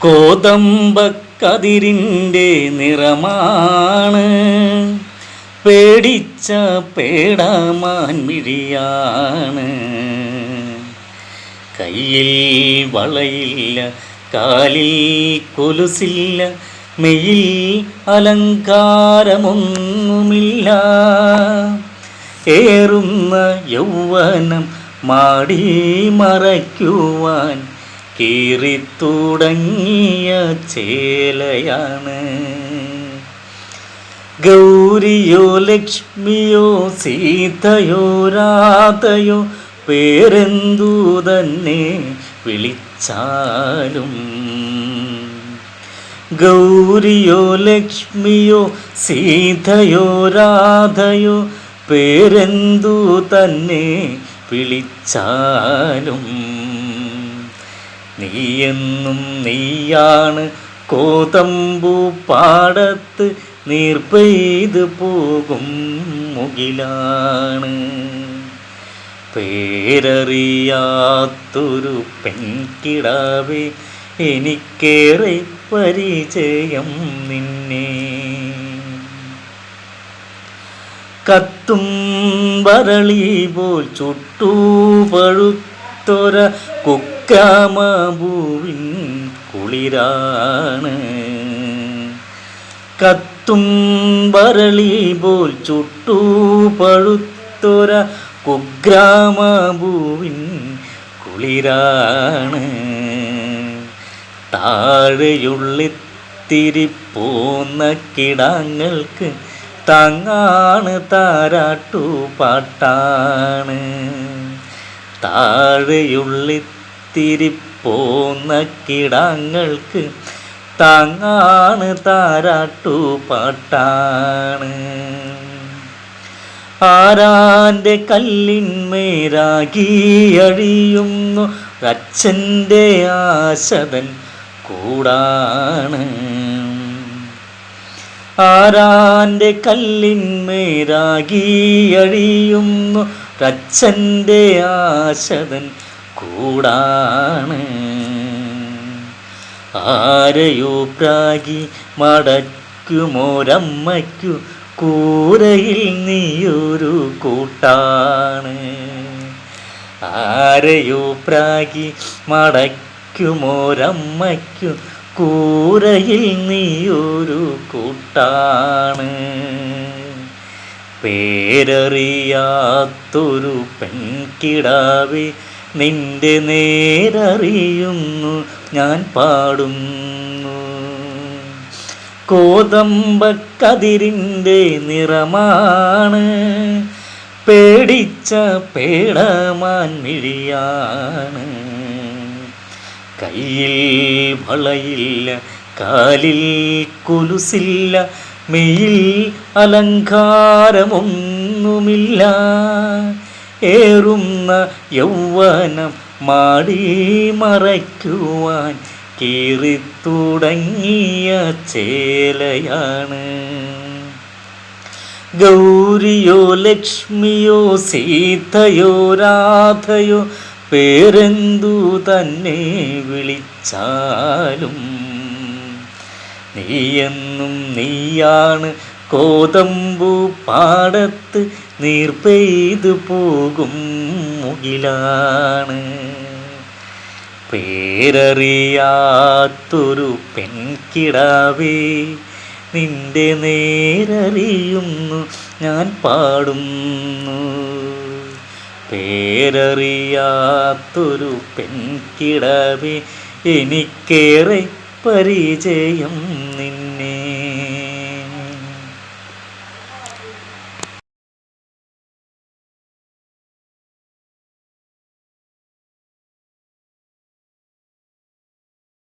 കോതമ്പക്കതിരിന്റെ നിറമാണ്. പേടിച്ച പേടാമാൻ മിഴിയാണ്. കയ്യിൽ വളയില്ല കാലിൽ കൊലുസില്ല മെയിൽ അലങ്കാരമൊന്നുമില്ല. ഏറുന്ന യൗവനം മാടി മറയ്ക്കുവാൻ കീറിത്തുടങ്ങിയ ചേലയാണ്. ഗൗരിയോ ലക്ഷ്മിയോ സീതയോ രാധയോ പേരെന്തു തന്നെ വിളിച്ചാലും. ഗൗരിയോ ലക്ഷ്മിയോ സീതയോ രാധയോ പേരെന്തു തന്നെ വിളിച്ചാലും. നീയെന്നും നീയാണ് കോതമ്പു പാടത്ത് നീർപ്പെയ്ത് പോകും മുകിലാണ്. പേരറിയാത്തൊരു പെൺകിടാവേ എനിക്കേറെ പരിചയം നിന്നെ. കത്തും വരളി പോൽ ചുട്ടു പഴുത്തൊര കുക്കാമഭൂവിൻ കുളിരാണ്. കത്തും വരളി പോൽ ചുട്ടു പഴുത്തൊര കുഗ്രാമഭൂവിൻ കുളിരാണ്. താഴെയുള്ളിത്തിരി പോന്ന കിടാങ്ങൾക്ക് താങ്ങാണ് താരാട്ടു പാട്ടാണ്. താഴെയുള്ളിത്തിരി പോന്ന കിടാങ്ങൾക്ക് താങ്ങാണ് താരാട്ടു പാട്ടാണ്. ആരാന്റെ കല്ലിന്മേരാകി അഴിയുന്നു അച്ഛന്റെ ആശതൻ കൂടാണ്. ആരാന്റെ കല്ലിന്മേരാകി അഴിയുന്നു അച്ഛന്റെ ആശതൻ കൂടാണ്. ആരെയോ പ്രാഗി മടക്കുമോരമ്മയ്ക്കു കൂരയിൽ നീയൊരു കൂട്ടാണ്. ആരെയോ പ്രാഗി മടക്കുമോരമ്മയ്ക്കു കൂരയിൽ നീയൊരു കൂട്ടാണ്. പേരറിയാത്തൊരു പെൺകിടാവേ നിന്റെ നേരറിയുന്നു ഞാൻ പാടുന്നു. കോതമ്പക്കതിരിന്റെ നിറമാണ് പേടിച്ച പേടമാൻ മിഴിയാണ്. കയ്യിൽ വളയില്ല കാലിൽ കുലുസില്ല മെയിൽ അലങ്കാരമൊന്നുമില്ല. ഏറുന്ന യൗവനം മാടി മറയ്ക്കുവാൻ കീറിത്തുടങ്ങിയ ചേലയാണ്. ഗൗരിയോ ലക്ഷ്മിയോ സീതയോ രാധയോ പേരെന്തു തന്നെ വിളിച്ചാലും നീയെന്നും നീയാണ് കോതമ്പു പാടത്ത് നീർപ്പെയ്തു പോകും മുകിലാണ്. പേരറിയാത്തൊരു പെൺകിടാവേ നിന്റെ നേരറിയുന്നു ഞാൻ പാടുന്നു. പേരറിയാത്തൊരു പെൺകിടാവേ എനിക്കേറെ പരിചയം